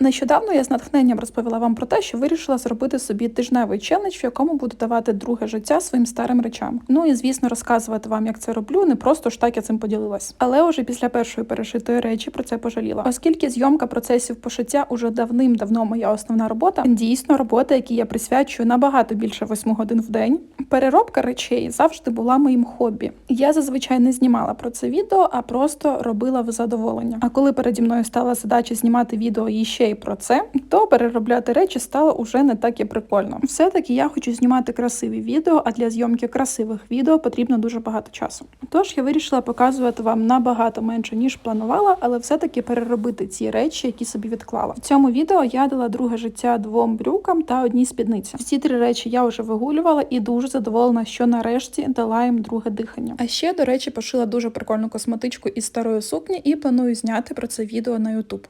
Нещодавно я з натхненням розповіла вам про те, що вирішила зробити собі тижневий челендж, в якому буду давати друге життя своїм старим речам. Ну і звісно, розказувати вам, як це роблю, не просто ж так я цим поділилась. Але уже після першої перешитої речі про це пожаліла, оскільки зйомка процесів пошиття уже давним-давно моя основна робота. Дійсно, робота, якій я присвячую набагато більше 8 годин в день. Переробка речей завжди була моїм хобі. Я зазвичай не знімала про це відео, а просто робила в задоволення. А коли переді мною стала задача знімати відео і ще й про це, то переробляти речі стало уже не так і прикольно. Все-таки я хочу знімати красиві відео, а для зйомки красивих відео потрібно дуже багато часу. Тож я вирішила показувати вам набагато менше ніж планувала, але все-таки переробити ці речі, які собі відклала. В цьому відео я дала друге життя двом брюкам та одній спідниці. Ці три речі я вже вигулювала і дуже задоволена, що нарешті дала їм друге дихання. А ще, до речі, пошила дуже прикольну косметичку із старої сукні і планую зняти про це відео на YouTube.